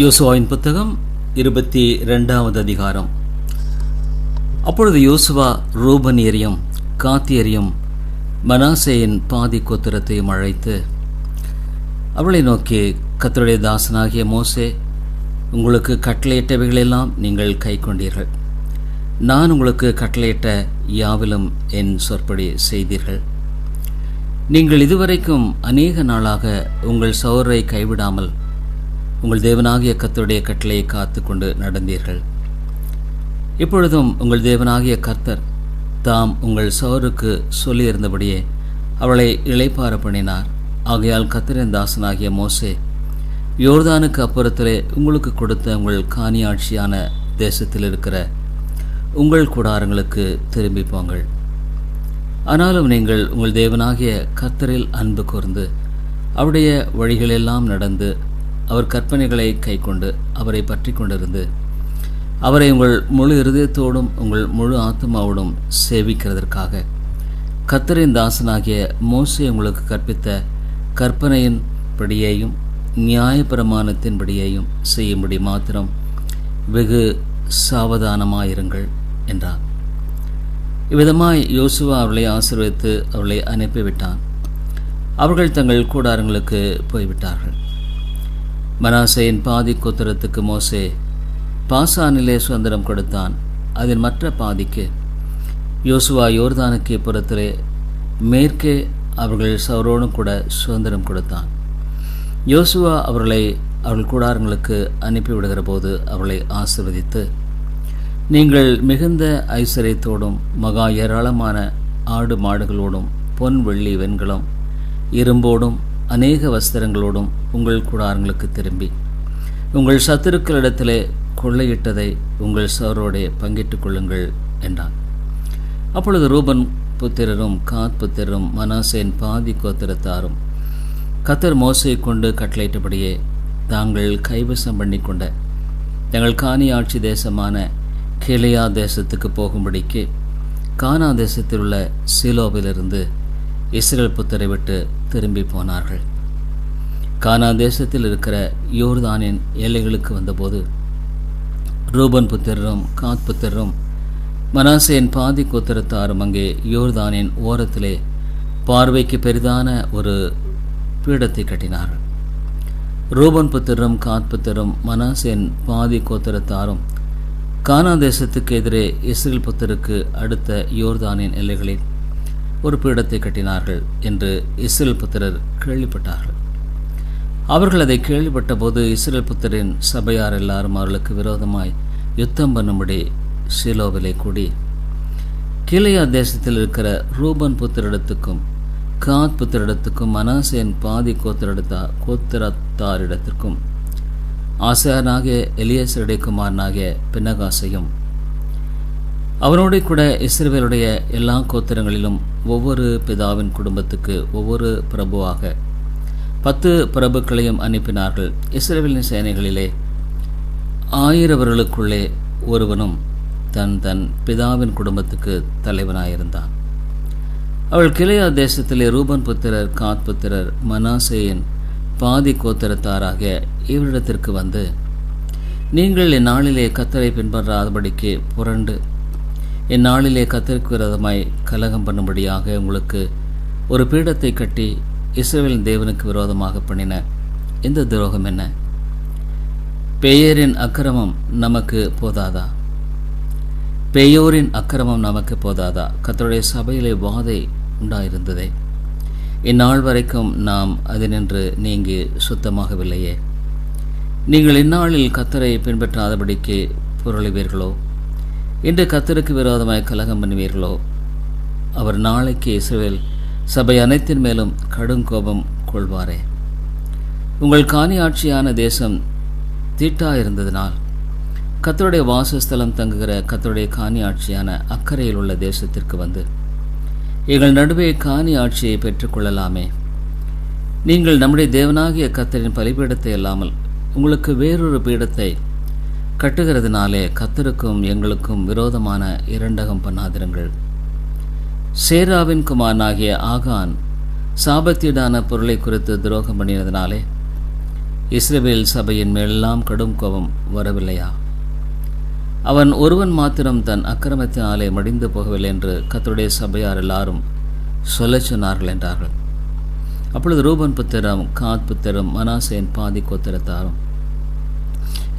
யோசுவாவின் புத்தகம் இருபத்தி ரெண்டாவது அதிகாரம். அப்பொழுது யோசுவா ரூபனியரையும் காத்தியரையும் மனாசேயின் பாதி கோத்திரத்தையும் அழைத்து அவளை நோக்கி கத்தருடைய தாசனாகிய மோசே உங்களுக்கு கட்டளையிட்டவைகளெல்லாம் நீங்கள் கை கொண்டீர்கள் நான் உங்களுக்கு கட்டளையிட்ட யாவிலும் என் சொற்படி செய்தீர்கள். நீங்கள் இதுவரைக்கும் அநேக நாளாக உங்கள் சௌரை கைவிடாமல் உங்கள் தேவனாகிய கர்த்தருடைய கட்டளையை காத்து கொண்டு நடந்தீர்கள். இப்பொழுதும் உங்கள் தேவனாகிய கர்த்தர் தாம் உங்கள் சோருக்கு சொல்லியிருந்தபடியே அவளை இழைப்பார பண்ணினார். ஆகையால் கத்திரன் தாசனாகிய மோசே யோர்தானுக்கு அப்புறத்திலே உங்களுக்கு கொடுத்த உங்கள் காணியாட்சியான தேசத்தில் இருக்கிற உங்கள் கூடாரங்களுக்கு திரும்பி போங்கள். ஆனாலும் நீங்கள் உங்கள் தேவனாகிய கர்த்தரில் அன்பு கூர்ந்து அவருடைய வழிகளெல்லாம் நடந்து அவர் கற்பனைகளை கைக்கொண்டு அவரை பற்றி கொண்டிருந்து அவரை உங்கள் முழு இருதயத்தோடும் உங்கள் முழு ஆத்மாவோடும் சேவிக்கிறதற்காக. கத்தரின் தாசனாகிய மோசை உங்களுக்கு கற்பித்த கற்பனையின் படியையும் நியாயப்பிரமாணத்தின் படியையும் செய்யும்படி மாத்திரம் வெகு சாவதானமாயிருங்கள் என்றார். இவ்விதமாய் யோசுவா அவளை ஆசீர்வதித்து அவளை அனுப்பிவிட்டான். அவர்கள் தங்கள் கூடாரங்களுக்கு போய்விட்டார்கள். மனாசையின் பாதி கோத்திரத்துக்கு மோசே பாசானிலே சுதந்திரம் கொடுத்தான். அதன் மற்ற பாதிக்கு யோசுவா யோர்தானுக்கு புறத்திலே மேற்கே அவர்கள் சௌரோனும் கூட சுதந்திரம் கொடுத்தான். யோசுவா அவர்களை அவர்கள் கூடாரங்களுக்கு அனுப்பிவிடுகிற போது அவளை ஆசிர்வதித்து நீங்கள் மிகுந்த ஐஸ்வர்யத்தோடும் மகா ஏராளமான ஆடு மாடுகளோடும் பொன் வெள்ளி வெண்கலம் இரும்போடும் அநேக வஸ்திரங்களோடும் உங்கள் கூடாரங்களுக்கு திரும்பி. உங்கள் சத்துருக்களிடத்திலே கொள்ளையிட்டதை உங்கள் சவரோடே பங்கிட்டுக் கொள்ளுங்கள் என்றான். அப்பொழுது ரூபன் புத்திரரும் காத் புத்திரரும் மனாசேன் பாதி கோத்திரத்தாரும் கத்தர் மோசை கொண்டு கட்டளையிட்டபடியே தாங்கள் கைவசம் பண்ணி கொண்ட தங்கள் காணி ஆட்சி தேசமான கிளையா தேசத்துக்கு போகும்படிக்கு கானா தேசத்தில் உள்ள சீலோவிலிருந்து இஸ்ரேல் புத்தரை விட்டு திரும்பி போனார்கள். கானா தேசத்தில் இருக்கிற யோர்தானின் எல்லைகளுக்கு வந்தபோது ரூபன் புத்திரரும் காத் புத்திரரும் மனாசேன் பாதி கோத்திரத்தாரும் அங்கே யோர்தானின் ஓரத்திலே பார்வைக்கு பெரிதான ஒரு பீடத்தை கட்டினார்கள். ரூபன் புத்திரரும் காத் புத்திரரும் மனாசேன் பாதி கோத்திரத்தாரும் கானா தேசத்துக்கு எதிரே இஸ்ரேல் புத்தருக்கு அடுத்த யோர்தானின் எல்லைகளில் ஒரு பீடத்தை கட்டினார்கள் என்று இஸ்ரேல் புத்திரர் கேள்விப்பட்டார்கள். அவர்கள் அதை கேள்விப்பட்ட போது இஸ்ரேல் புத்தரின் சபையார் எல்லாரும் அவர்களுக்கு விரோதமாய் யுத்தம் பண்ணும்படி ஷிலோவிலே கூடி கிளையா தேசத்தில் இருக்கிற ரூபன் புத்திரிடத்துக்கும் காத் புத்திரிடத்துக்கும் மனாசேன் பாதி கோத்திரடத்தா கோத்திரத்தாரிடத்திற்கும் ஆசாரனாகிய எலியசருடைய குமாரனாகிய பின்னகாசையும் அவனோடு கூட இஸ்ரேவேலுடைய எல்லா கோத்திரங்களிலும் ஒவ்வொரு பிதாவின் குடும்பத்துக்கு ஒவ்வொரு பிரபுவாக பத்து பிரபுக்களையும் அனுப்பினார்கள் இஸ்ரேவலின் சேனைகளிலே. ஆயிரவர்களுக்குள்ளே ஒருவனும் தன் தன் பிதாவின் குடும்பத்துக்கு தலைவனாயிருந்தான். அவள் கிளையா தேசத்திலே ரூபன் புத்திரர் காத் புத்திரர் மனாசேயின் பாதி கோத்திரத்தாராக இவரிடத்திற்கு வந்து நீங்கள் இந்நாளிலே கத்தரை பின்பற்றாதபடிக்கு புரண்டு இந்நாளிலே கத்தருக்கு விரோதமாய் கலகம் பண்ணும்படியாக உங்களுக்கு ஒரு பீடத்தை கட்டி இஸ்ரேலின் தேவனுக்கு விரோதமாக பண்ணின இந்த துரோகம் என்ன? பெயரின் அக்கிரமம் நமக்கு போதாதா? பெயோரின் அக்கிரமம் நமக்கு போதாதா? கத்தருடைய சபையிலே வாதை உண்டாயிருந்ததே. இந்நாள் வரைக்கும் நாம் அதனின்று நீங்கி சுத்தமாகவில்லையே. நீங்கள் இந்நாளில் கத்தரை பின்பற்றாதபடிக்கு பொருளுவீர்களோ? இன்று கத்தருக்கு விரோதமாய் கலகம் பண்ணுவீர்களோ? அவர் நாளைக்கு இஸ்ரேல் சபை அனைத்தின் மேலும் கடும் கோபம் கொள்வாரே. உங்கள் காணி ஆட்சியான தேசம் தீட்டாயிருந்ததினால் கத்தருடைய வாசஸ்தலம் தங்குகிற கத்தருடைய காணி ஆட்சியான அக்கறையில் உள்ள தேசத்திற்கு வந்து எங்கள் நடுவே காணி ஆட்சியை பெற்றுக்கொள்ளலாமே. நீங்கள் நம்முடைய தேவனாகிய கத்தரின் பலிபீடத்தை அல்லாமல் உங்களுக்கு வேறொரு பீடத்தை கட்டுகிறதுனாலே கத்தருக்கும் எங்களுக்கும் விரோதமான இரண்டகம் பண்ணாதிருங்கள். சேராவின் குமாரனாகிய ஆகான் சாபத்தீடான பொருளை குறித்து துரோகம் பண்ணினதினாலே இஸ்ரவேல் சபையின் மேலெல்லாம் கடும் கோபம் வரவில்லையா? அவன் ஒருவன் மாத்திரம் தன் அக்கிரமத்தினாலே மடிந்து போகவில்லை என்று கத்தருடைய சபையார் எல்லாரும் சொல்லச் சொன்னார்கள் என்றார்கள். அப்பொழுது ரூபன் புத்திரம் காத் புத்திரம் மனாசேன் பாதி கோத்திரத்தாரும்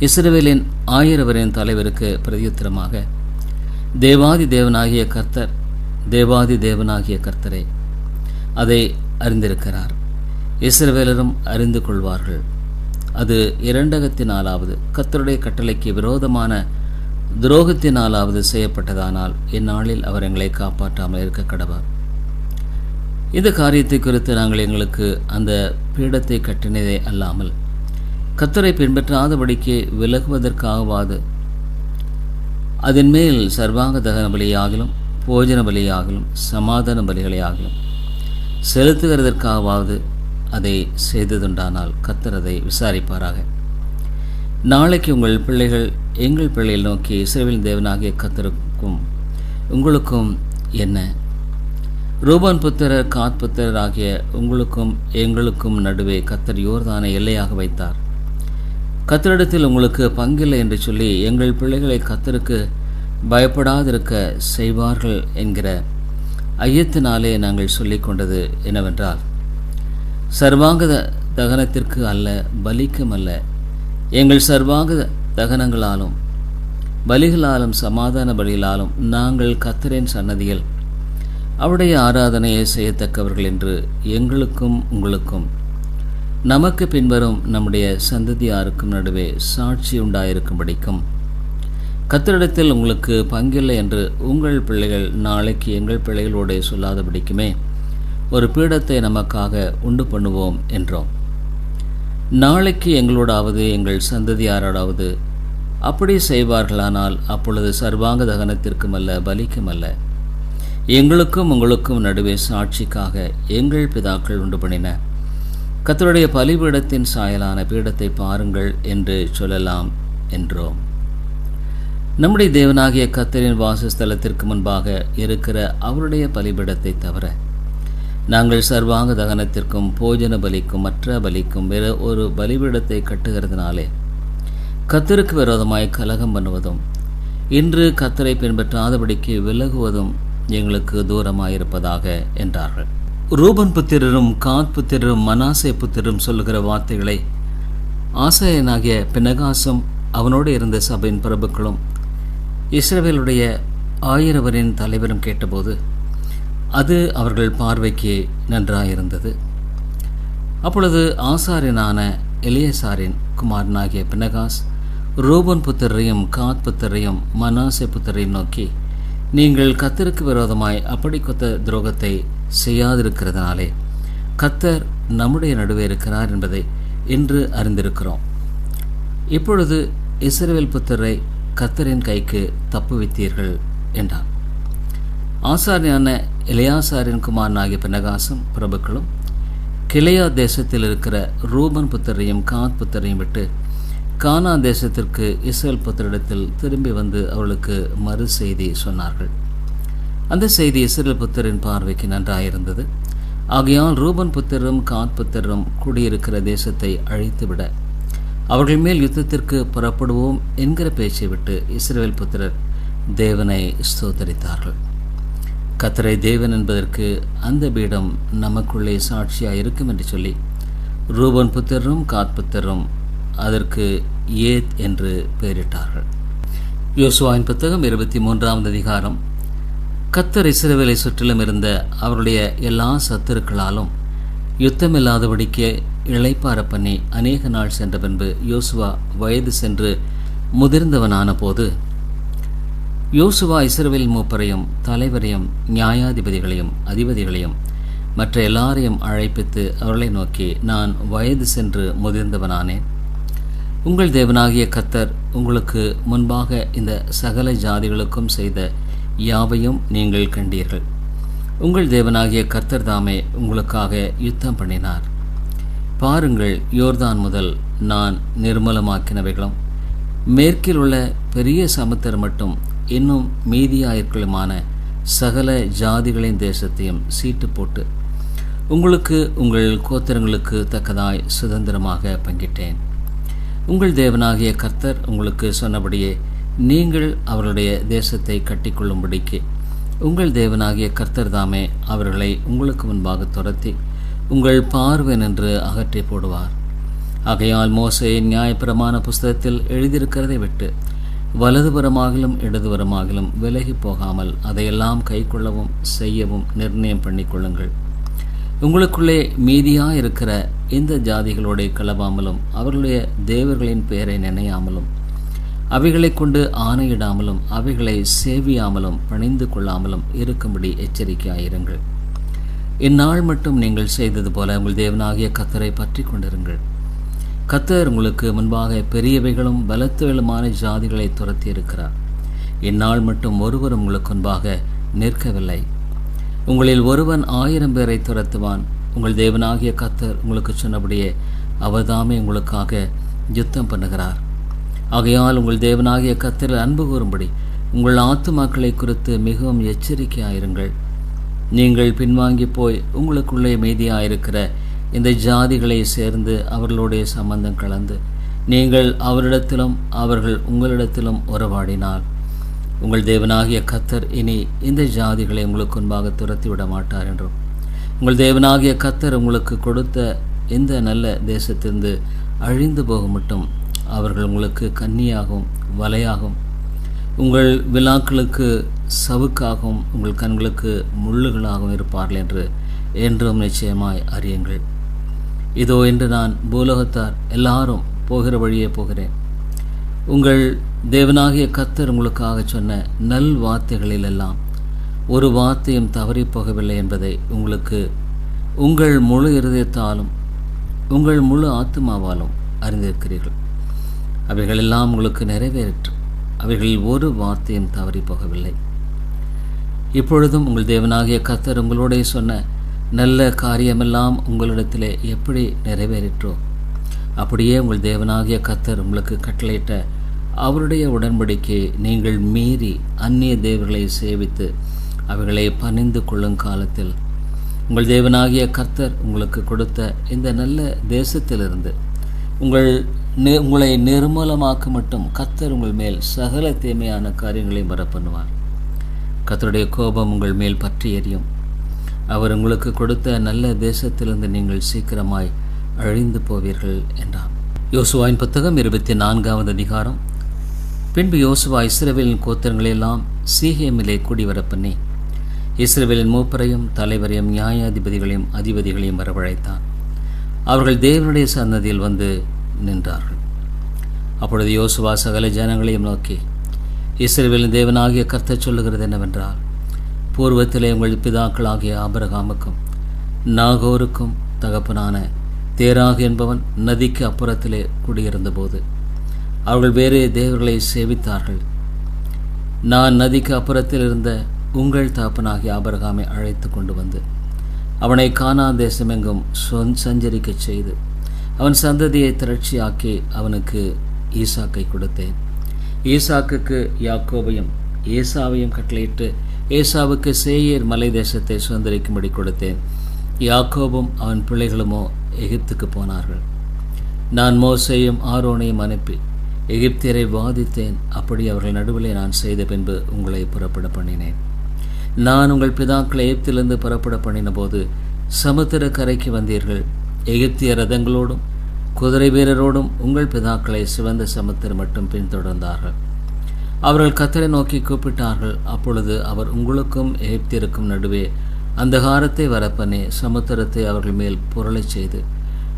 இஸ்ரவேலின் ஆயிரவரின் தலைவருக்கு பிரதியுத்தரமாக தேவாதி தேவனாகிய கர்த்தர் தேவாதி தேவனாகிய கர்த்தரே அதை அறிந்திருக்கிறார். இஸ்ரவேலரும் அறிந்து கொள்வார்கள். அது இரண்டகத்தினாலாவது கர்த்தருடைய கட்டளைக்கு விரோதமான துரோகத்தினாலாவது செய்யப்பட்டதானால் இந்நாளில் அவர் எங்களை காப்பாற்றாமல் இருக்க கடவார். இந்த காரியத்தை குறித்து நாங்கள் எங்களுக்கு அந்த பீடத்தை கட்டினதே அல்லாமல் கத்தரை பின்பற்றாதபடிக்கு விலகுவதற்காகவாது. அதன் மேல் சர்வாங்க தகன பலியாகலும் போஜன பலியாகலும் சமாதான பலிகளையாகலும் செலுத்துகிறதற்காகவாவது அதை செய்ததுண்டானால் கத்தர் அதை விசாரிப்பாராக. நாளைக்கு உங்கள் பிள்ளைகள் எங்கள் பிள்ளைகள் நோக்கி இஸ்ரேலின் தேவனாகிய கத்தருக்கும் உங்களுக்கும் என்ன? ரூபான் புத்திரர் காத் புத்திரர் ஆகிய உங்களுக்கும் எங்களுக்கும் நடுவே கத்தர் யோர்தானை எல்லையாக வைத்தார். கத்தரிடத்தில் உங்களுக்கு பங்கில்லை என்று சொல்லி எங்கள் பிள்ளைகளை கத்தருக்கு பயப்படாதிருக்க செய்வார்கள் என்கிற ஐயத்தினாலே நாங்கள் சொல்லிக்கொண்டது என்னவென்றால் சர்வாங்க தகனத்திற்கு அல்ல பலிக்கும் அல்ல. எங்கள் சர்வாங்க தகனங்களாலும் பலிகளாலும் சமாதான பலிகளாலும் நாங்கள் கத்தரின் சன்னதியில் அவருடைய ஆராதனையை செய்யத்தக்கவர்கள் என்று எங்களுக்கும் உங்களுக்கும் நமக்கு பின்வரும் நம்முடைய சந்ததியாருக்கும் நடுவே சாட்சி உண்டாயிருக்கும்படிக்கும் கத்திரிடத்தில் உங்களுக்கு பங்கில்லை என்று உங்கள் பிள்ளைகள் நாளைக்கு எங்கள் பிள்ளைகளோடு சொல்லாதபடிக்குமே ஒரு பீடத்தை நமக்காக உண்டு பண்ணுவோம் என்றோம். நாளைக்கு எங்களோடாவது எங்கள் சந்ததியாரோடாவது அப்படி செய்வார்களானால் அப்பொழுது சர்வாங்க தகனத்திற்கும் அல்ல பலிக்கும் அல்ல. எங்களுக்கும் உங்களுக்கும் நடுவே சாட்சிக்காக எங்கள் பிதாக்கள் உண்டு பண்ணின. கத்தருடைய பலிபீடத்தின் சாயலான பீடத்தை பாருங்கள் என்று சொல்லலாம் என்றோம். நம்முடைய தேவனாகிய கத்தரின் வாசஸ்தலத்திற்கு முன்பாக இருக்கிற அவருடைய பலிபீடத்தை தவிர நாங்கள் சர்வாங்க தகனத்திற்கும் போஜன பலிக்கும் மற்ற பலிக்கும் வேறு ஒரு பலிபீடத்தை கட்டுகிறதுனாலே கத்தருக்கு விரோதமாய் கலகம் பண்ணுவதும் இன்று கத்தரை பின்பற்றாதபடிக்கு விலகுவதும் எங்களுக்கு தூரமாயிருப்பதாக என்றார்கள். ரூபன் புத்திரரும் காத் புத்திரரும் மனாசே புத்திரரும் சொல்லுகிற வார்த்தைகளை ஆசாயனாகிய பினகாசும் அவனோடு இருந்த சபையின் பிரபுக்களும் இஸ்ரவேலுடைய ஆயிரவரின் தலைவரும் கேட்டபோது அது அவர்கள் பார்வைக்கு நன்றாயிருந்தது. அப்பொழுது ஆசாரியனான எலியசாரின் குமாரனாகிய பினகாஸ் ரூபன் புத்திரையும் காத் புத்திரையும் மனாசே புத்திரையும் நோக்கி நீங்கள் கத்திற்கு விரோதமாய் அப்படி கொத்த துரோகத்தை செய்யாதிருக்கிறதுனாலே கத்தர் நம்முடைய நடுவே இருக்கிறார் என்பதை இன்று அறிந்திருக்கிறோம். இப்பொழுது இஸ்ரவேல் புத்தரை கத்தரின் கைக்கு தப்புவித்தீர்கள் என்றார். ஆசாரியான இளையாசாரின் குமாரனாகிய பின்னகாசும் பிரபுக்களும் கிளையா தேசத்தில் இருக்கிற ரூபன் புத்தரையும் காத் புத்தரையும் விட்டு கானா தேசத்திற்கு இஸ்ரேல் புத்தரிடத்தில் திரும்பி வந்து அவளுக்கு மறு செய்தி சொன்னார்கள். அந்த செய்தி இஸ்ரேல் புத்தரின் பார்வைக்கு நன்றாயிருந்தது. ஆகையால் ரூபன் புத்தரும் காத் புத்தரும் குடியிருக்கிற தேசத்தை அழித்துவிட அவர்கள் மேல் யுத்தத்திற்கு புறப்படுவோம் என்கிற பேச்சை விட்டு இஸ்ரேல் புத்திரர் தேவனை ஸ்தோத்தரித்தார்கள். கத்தரை தேவன் என்பதற்கு அந்த பீடம் நமக்குள்ளே சாட்சியாக இருக்கும் என்று சொல்லி ரூபன் புத்தரும் காத் புத்தரும் அதற்கு ஏத் என்று பெயரிட்டார்கள். யோசுவாவின் புத்தகம் இருபத்தி மூன்றாவது அதிகாரம் கத்தர் இஸ்ரவேலை சுற்றிலும் இருந்த அவருடைய எல்லா சத்துருக்களாலும் யுத்தமில்லாதபடிக்கு இழைப்பார பண்ணி அநேக நாள் சென்ற பின்பு யோசுவா வயது சென்று முதிர்ந்தவனான போது யோசுவா இஸ்ரவேல் மூப்பரையும் தலைவரையும் நியாயாதிபதிகளையும் அதிபதிகளையும் மற்ற எல்லாரையும் அழைப்பித்து அவர்களை நோக்கி நான் வயது சென்று முதிர்ந்தவனானேன் உங்கள் தேவனாகிய கத்தர் உங்களுக்கு முன்பாக இந்த சகல ஜாதிகளுக்கும் செய்த யாவையும் நீங்கள் கண்டீர்கள். உங்கள் தேவனாகிய கர்த்தர் தாமே உங்களுக்காக யுத்தம் பண்ணினார். பாருங்கள் யோர்தான் முதல் நான் நிர்மலமாக்கினவைகளும் மேற்கில் உள்ள பெரிய சமுத்திரம் மட்டும் இன்னும் மீதியாயிருக்களுமான சகல ஜாதிகளின் தேசத்தையும் சீட்டு போட்டு உங்களுக்கு உங்கள் கோத்திரங்களுக்கு தக்கதாய் சுதந்திரமாக பங்கிட்டேன். உங்கள் தேவனாகிய கர்த்தர் உங்களுக்கு சொன்னபடியே நீங்கள் அவர்களுடைய தேசத்தை கட்டிக்கொள்ளும்படிக்கு உங்கள் தேவனாகிய கர்த்தர் தாமே அவர்களை உங்களுக்கு முன்பாக துரத்தி உங்கள் பார்வை நின்று அகற்றி போடுவார். ஆகையால் மோசையின் நியாயப்பிரமான புஸ்தகத்தில் எழுதியிருக்கிறதை விட்டு வலதுபுறமாகிலும் இடதுபுறமாகிலும் விலகி போகாமல் அதையெல்லாம் கைக்கொள்ளவும் செய்யவும் நிர்ணயம் பண்ணிக்கொள்ளுங்கள். உங்களுக்குள்ளே மீதியாக இருக்கிற இந்த ஜாதிகளோடு கலவாமலும் அவர்களுடைய தேவர்களின் பெயரை நினையாமலும் அவைகளை கொண்டு ஆணையிடாமலும் அவைகளை சேவியாமலும் பணிந்து கொள்ளாமலும் இருக்கும்படி எச்சரிக்கையாயிருங்கள். இந்நாள் மட்டும் நீங்கள் செய்தது போல உங்கள் தேவனாகிய கத்தரை பற்றி கொண்டிருங்கள். கத்தர் உங்களுக்கு முன்பாக பெரியவைகளும் பலத்துகளுமான ஜாதிகளை துரத்தி இருக்கிறார் இந்நாள் மட்டும் ஒருவரும் உங்களுக்கு முன்பாக நிற்கவில்லை. உங்களில் ஒருவன் ஆயிரம் பேரை துரத்துவான். உங்கள் தேவனாகிய கத்தர் உங்களுக்கு சொன்னபடியே அவர்தாமே உங்களுக்காக யுத்தம் பண்ணுகிறார். ஆகையால் உங்கள் தேவனாகிய கத்தில் அன்பு கூறும்படி உங்கள் ஆத்துமாக்களை குறித்து மிகவும் எச்சரிக்கையாயிருங்கள். நீங்கள் பின்வாங்கி போய் உங்களுக்குள்ளே மீதியாயிருக்கிற இந்த ஜாதிகளை சேர்ந்து அவர்களுடைய சம்பந்தம் கலந்து நீங்கள் அவரிடத்திலும் அவர்கள் உங்களிடத்திலும் உறவாடினால் உங்கள் தேவனாகிய கத்தர் இனி இந்த ஜாதிகளை உங்களுக்கு முன்பாக துரத்தி விட மாட்டார் என்றும் உங்கள் தேவனாகிய கத்தர் உங்களுக்கு கொடுத்த இந்த நல்ல தேசத்திலிருந்து அழிந்து போக மட்டும் அவர்கள் உங்களுக்கு கன்னியாகவும் வலையாகும். உங்கள் விழாக்களுக்கு சவுக்காகவும் உங்கள் கண்களுக்கு முள்ளுகளாகவும் இருப்பார்கள் என்று என்றும் நிச்சயமாய் அறியுங்கள். இதோ என்று நான் பூலோகத்தார் எல்லாரும் போகிற வழியே போகிறேன். உங்கள் தேவனாகிய கத்தர் உங்களுக்காக சொன்ன நல் வார்த்தைகளிலெல்லாம் ஒரு வார்த்தையும் தவறி போகவில்லை என்பதை உங்களுக்கு உங்கள் முழு இருதயத்தாலும் உங்கள் முழு ஆத்மாவாலும் அறிந்திருக்கிறீர்கள். அவைகளெல்லாம் உங்களுக்கு நிறைவேறிற்று அவைகளில் ஒரு வார்த்தையும் தவறி போகவில்லை. இப்பொழுதும் உங்கள் தேவனாகிய கத்தர் உங்களோடே சொன்ன நல்ல காரியமெல்லாம் உங்களிடத்திலே எப்படி நிறைவேறிற்றோ அப்படியே உங்கள் தேவனாகிய கத்தர் உங்களுக்கு கட்டளையிட்ட அவருடைய உடன்படிக்கையை நீங்கள் மீறி அந்நிய தேவர்களை சேவித்து அவைகளை பணிந்து கொள்ளும் காலத்தில் உங்கள் தேவனாகிய கர்த்தர் உங்களுக்கு கொடுத்த இந்த நல்ல தேசத்திலிருந்து உங்கள் உங்களை நிர்மூலமாக்க மட்டும் கத்தர் உங்கள் மேல் சகல தீமையான காரியங்களையும் வர பண்ணுவார் கத்தருடைய கோபம் உங்கள் மேல் பற்றி எறியும் அவர் உங்களுக்கு கொடுத்த நல்ல தேசத்திலிருந்து நீங்கள் சீக்கிரமாய் அழிந்து போவீர்கள் என்றார். யோசுவாவின் புத்தகம் இருபத்தி நான்காவது அதிகாரம். பின்பு யோசுவா இஸ்ரவேலின் கோத்திரங்களெல்லாம் சீகேமிலே கூடிவர பண்ணி இஸ்ரேவேலின் மூப்பரையும் தலைவரையும் நியாயாதிபதிகளையும் அதிபதிகளையும் வரவழைத்தான். அவர்கள் தேவனுடைய சன்னதியில் வந்து நின்றார்கள். அப்பொழுது யோசுவா சகல ஜனங்களையும் நோக்கி இஸ்ரேலின் தேவனாகிய கர்த்தர் சொல்லுகிறது என்னவென்றால் பூர்வத்திலே உங்கள் பிதாக்களாகிய ஆபரகாமுக்கும் நாகோருக்கும் தகப்பனான தேராகு என்பவன் நதிக்கு அப்புறத்திலே குடியிருந்தபோது அவர்கள் வேறு தேவர்களை சேவித்தார்கள். நான் நதிக்கு அப்புறத்தில் இருந்த உங்கள் தகப்பனாகிய ஆபரகாமை அழைத்து கொண்டு வந்து அவனை கானா தேசமெங்கும் சொன் சஞ்சரிக்கச் செய்து அவன் சந்ததியை திரட்சியாக்கி அவனுக்கு ஈசாக்கை கொடுத்தேன். ஈசாக்குக்கு யாக்கோபையும் ஏசாவையும் கட்டளையிட்டு ஏசாவுக்கு சேயர் மலை தேசத்தை சுதந்திரிக்கும்படி கொடுத்தேன். யாக்கோபும் அவன் பிள்ளைகளுமோ எகிப்துக்கு போனார்கள். நான் மோசையும் ஆரோனையும் அனுப்பி எகிப்தியரை வாதித்தேன். அப்படி அவர்கள் நடுவிலே நான் செய்த பின்பு உங்களை புறப்பட பண்ணினேன். நான் உங்கள் பிதாக்களை எகிப்திலிருந்து புறப்பட பண்ணின போது சமுத்திர கரைக்கு வந்தீர்கள். எகிப்திய ரதங்களோடும் குதிரை வீரரோடும் உங்கள் பிதாக்களை சிவந்த சமுத்திரம் மட்டும் பின்தொடர்ந்தார்கள். அவர்கள் கத்தரை நோக்கி கூப்பிட்டார்கள். அப்பொழுது அவர் உங்களுக்கும் எகிப்தியருக்கும் நடுவே அந்தகாரத்தை வரப்பண்ணி சமுத்திரத்தை அவர்கள் மேல் புரளச் செய்து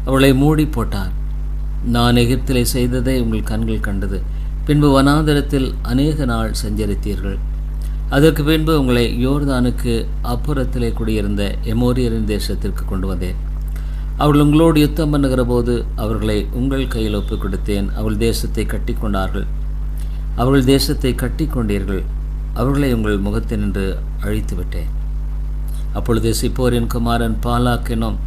அவளை மூடி போட்டார். நான் எகிப்திலே செய்ததை உங்கள் கண்கள் கண்டது. பின்பு வனாந்தரத்தில் அநேக நாள் சஞ்சரித்தீர்கள். அதற்கு பின்பு உங்களை யோர்தானுக்கு அப்புறத்திலே குடியிருந்த எமோரியரின் தேசத்திற்கு கொண்டு வந்தேன். அவர்கள் உங்களோடு யுத்தம் பண்ணுகிற போது அவர்களை உங்கள் கையில் ஒப்புக் கொடுத்தேன் அவள் தேசத்தை கட்டி கொண்டார்கள் அவர்கள் தேசத்தை கட்டி கொண்டீர்கள் அவர்களை உங்கள் முகத்தினின்று அழித்து விட்டேன் அப்பொழுது சிப்போரின் குமாரன் பாலாக்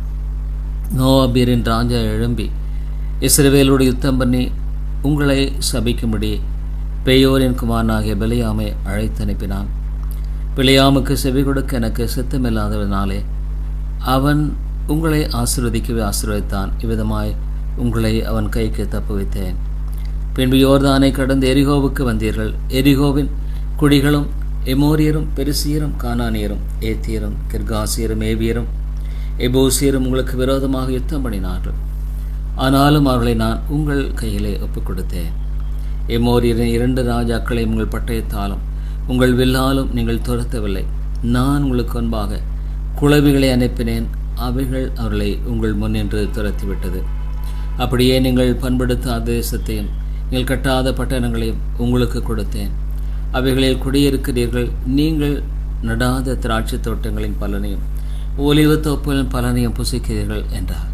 நோவாபீரின் ராஜா எழும்பி இஸ்ரவேலோடு யுத்தம் பண்ணி உங்களை சபிக்கும்படி பெயோரின் குமாரனாகிய பெலியாமை அழைத்து அனுப்பினான். பிளையாமுக்கு செவி கொடுக்க எனக்கு சித்தமில்லாதவனாலே அவன் உங்களை ஆசீர்வதிக்கவே ஆசீர்வதித்தான். இவ்விதமாய் உங்களை அவன் கைக்கு தப்புவித்தேன். பின்பு யோர்தானை கடந்து எரிகோவுக்கு வந்தீர்கள். எரிகோவின் குடிகளும் எமோரியரும் பெருசியரும் கானானியரும் ஏத்தியரும் கிர்காசியரும் ஏவியரும் எபோசியரும் உங்களுக்கு விரோதமாக யுத்தம் பண்ணினார்கள். ஆனாலும் அவர்களை நான் உங்கள் கையிலே ஒப்புக் கொடுத்தேன் எமோரியரின் இரண்டு ராஜாக்களை உங்கள் பட்டயத்தாலும் உங்கள் வில்லாலும் நீங்கள் துரத்தவில்லை. நான் உங்களுக்கு முன்பாக குளவிகளை அனுப்பினேன். அவைகள் அவர்களை உங்கள் முன்னின்று துரத்திவிட்டது. அப்படியே நீங்கள் பண்படுத்தாத தேசத்தையும் நீங்கள் கட்டாத பட்டணங்களையும் உங்களுக்கு கொடுத்தேன். அவைகளில் குடியிருக்கிறீர்கள் நீங்கள் நடாத திராட்சை தோட்டங்களின் பலனையும் ஒலிவு தோப்புகளின் பலனையும் புசிக்கிறீர்கள் என்றார்.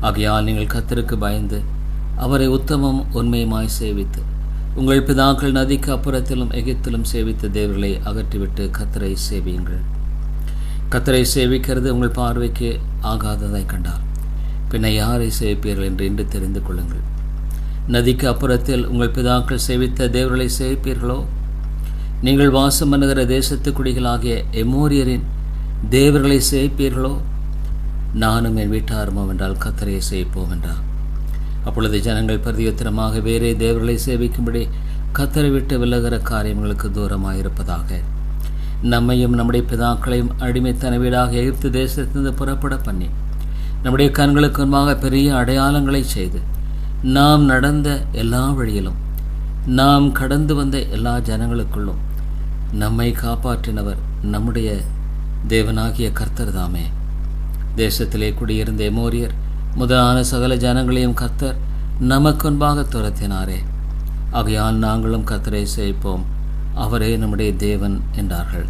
ஆகையால் நீங்கள் கத்தருக்கு பயந்து அவரை உத்தமம் உண்மையுமாய் சேவித்து உங்கள் பிதாக்கள் நதிக்கு அப்புறத்திலும் எகிப்திலும் சேவித்த தேவர்களை அகற்றிவிட்டு கத்தரை சேவியுங்கள். கத்தரை சேவிக்கிறது உங்கள் பார்வைக்கு ஆகாததை கண்டார். பின்ன யாரை சேவிப்பீர்கள் என்று இன்று தெரிந்து கொள்ளுங்கள். நதிக்கு அப்புறத்தில் உங்கள் பிதாக்கள் சேவித்த தேவர்களை சேவிப்பீர்களோ? நீங்கள் வாசம் பண்ணுகிற தேசத்து குடிகளாகிய எமோரியரின் தேவர்களை சேவிப்பீர்களோ? நானும் என் வீட்டாருமோ என்றால் கத்தரையை சேவிப்போம் என்றார். அப்பொழுது ஜனங்கள் பிரதியுத்தரமாக வேறே தேவர்களை சேவிக்கும்படி கத்தரை விட்டு விலகிற காரியங்களுக்கு தூரமாக இருப்பதாக நம்மையும் நம்முடைய பிதாக்களையும் அடிமைத்தன வீடாக எகிப்து தேசத்திலிருந்து புறப்பட பண்ணி நம்முடைய கண்களுக்கு முன்பாக பெரிய அடையாளங்களை செய்து நாம் நடந்த எல்லா வழியிலும் நாம் கடந்து வந்த எல்லா ஜனங்களுக்குள்ளும் நம்மை காப்பாற்றினவர் நம்முடைய தேவனாகிய கர்த்தர் தாமே. தேசத்திலே குடியிருந்த எமோரியர் முதலான சகல ஜனங்களையும் கர்த்தர் நமக்கு முன்பாக துரத்தினாரே. ஆகையால் நாங்களும் கர்த்தரை செய்ப்போம் அவரே நம்முடைய தேவன் என்றார்கள்.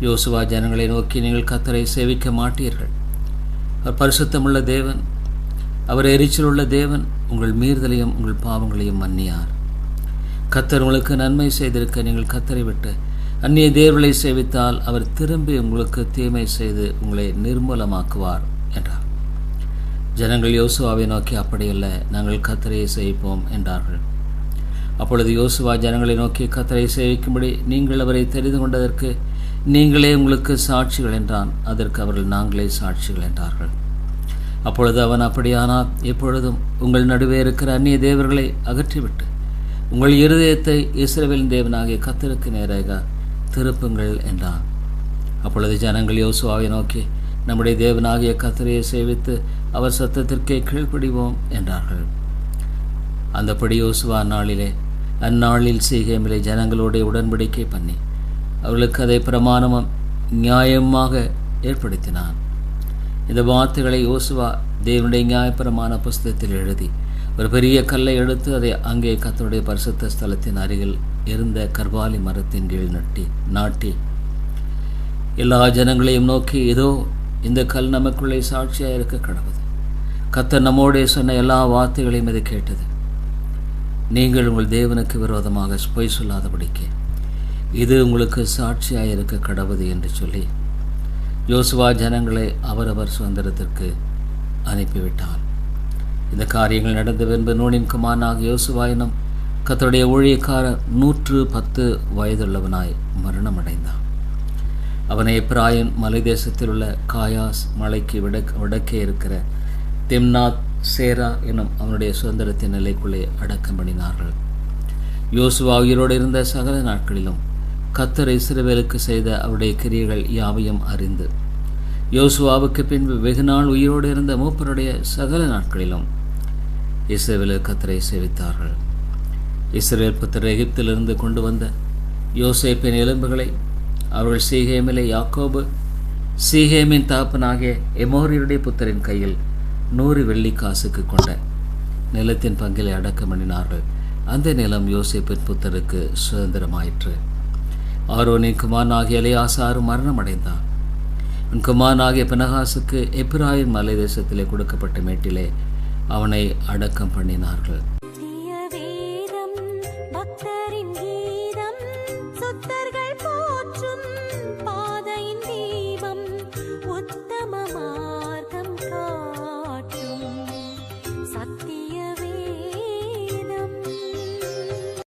யோசுவா ஜனங்களை நோக்கி நீங்கள் கத்தரை சேவிக்க மாட்டீர்கள். அவர் பரிசுத்தமுள்ள தேவன் அவர் எரிச்சலுள்ள தேவன் உங்கள் மீறுதலையும் உங்கள் பாவங்களையும் மன்னியார். கத்தர் உங்களுக்கு நன்மை செய்திருக்க நீங்கள் கத்தரை விட்டு அந்நிய தேவர்களை சேவித்தால் அவர் திரும்பி உங்களுக்கு தீமை செய்து உங்களை நிர்மூலமாக்குவார் என்றார். ஜனங்கள் யோசுவாவை நோக்கி அப்படியல்ல நாங்கள் கத்தரையை சேவிப்போம் என்றார்கள். அப்பொழுது யோசுவா ஜனங்களை நோக்கி கத்தரை சேவிக்கும்படி நீங்கள் அவரை தெரிந்து கொண்டதற்கு நீங்களே உங்களுக்கு சாட்சிகள் என்றான். அதற்கு அவர்கள் நாங்களே சாட்சிகள் என்றார்கள். அப்பொழுது அவன் அப்படியானால் எப்பொழுதும் உங்கள் நடுவே இருக்கிற அந்நிய தேவர்களை அகற்றிவிட்டு உங்கள் இருதயத்தை இஸ்ரவேலின் தேவனாகிய கத்தருக்கு நேராக திருப்புங்கள் என்றான். அப்பொழுது ஜனங்கள் யோசுவாவை நோக்கி நம்முடைய தேவனாகிய கத்தரையை சேவித்து அவர் சத்தத்திற்கே கீழ்ப்படிவோம் என்றார்கள். அந்தப்படி யோசுவா நாளிலே அந்நாளில் சீகேமிலே ஜனங்களோடைய உடன்படிக்கை பண்ணி அவர்களுக்கு அதை பிரமாணமும் நியாயமாக ஏற்படுத்தினான். இந்த வார்த்தைகளை யோசுவா தேவனுடைய நியாயப்பிரமான புஸ்தகத்தில் எழுதி ஒரு பெரிய கல்லை எடுத்து அதை அங்கே கத்தருடைய பரிசுத்த ஸ்தலத்தின் அருகில் இருந்த கர்வாலி மரத்தின் கீழ் நட்டி நாட்டி எல்லா ஜனங்களையும் நோக்கி இதோ இந்த கல் நமக்குள்ளே சாட்சியாக இருக்க கடவுது கத்தர் நம்மோடே சொன்ன எல்லா வார்த்தைகளையும் இது கேட்டது. நீங்கள் உங்கள் தேவனுக்கு விரோதமாக பொய் சொல்லாதபடிக்கு இது உங்களுக்கு சாட்சியாக இருக்க கடவுது என்று சொல்லி யோசுவா ஜனங்களை அவரவர் சுதந்திரத்திற்கு அனுப்பிவிட்டார். இந்த காரியங்கள் நடந்த பின்பு நூனின் குமாரனாக யோசுவா எனும் கத்தருடைய ஊழியக்காரர் நூற்று பத்து வயதுள்ளவனாய் மரணமடைந்தான் அவனை பிராயன் மலை தேசத்தில் உள்ள காயாஸ் மலைக்கு விடக் வடக்கே இருக்கிற தெம்னாத் சேரா எனும் அவனுடைய சுதந்திரத்தின் நிலைக்குள்ளே அடக்கம் பண்ணினார்கள். யோசுவா உயிரோடு இருந்த சகல நாட்களிலும் கத்தர் இஸ்ரவேலுக்கு செய்த அவருடைய கிரியைகள் யாவையும் அறிந்து. யோசுவாவுக்கு பின்பு வெகு நாள் உயிரோடு இருந்த மூப்பருடைய சகல நாட்களிலும் இஸ்ரேவேலு கத்தரை சேவித்தார்கள். இஸ்ரேல் புத்தர் எகிப்திலிருந்து கொண்டு வந்த யோசேப்பின் எலும்புகளை அவர்கள் சீகேமிலே யாக்கோபு சீகேமின் தாப்பனாகிய எமோரியருடைய புத்தரின் கையில் நூறு வெள்ளி காசுக்கு கொண்ட நிலத்தின் பங்கிலை அடக்கம் பண்ணினார்கள். அந்த நிலம் யோசிப்பின் புத்தருக்கு சுதந்திரமாயிற்று. ஆரோனின் குமாரனாகிய எலியாசாரும் மரணம் அடைந்தான் உன் ஆகிய பினகாசுக்கு எப்ராயின் மலை தேசத்திலே கொடுக்கப்பட்ட மேட்டிலே அவனை அடக்கம் பண்ணினார்கள்.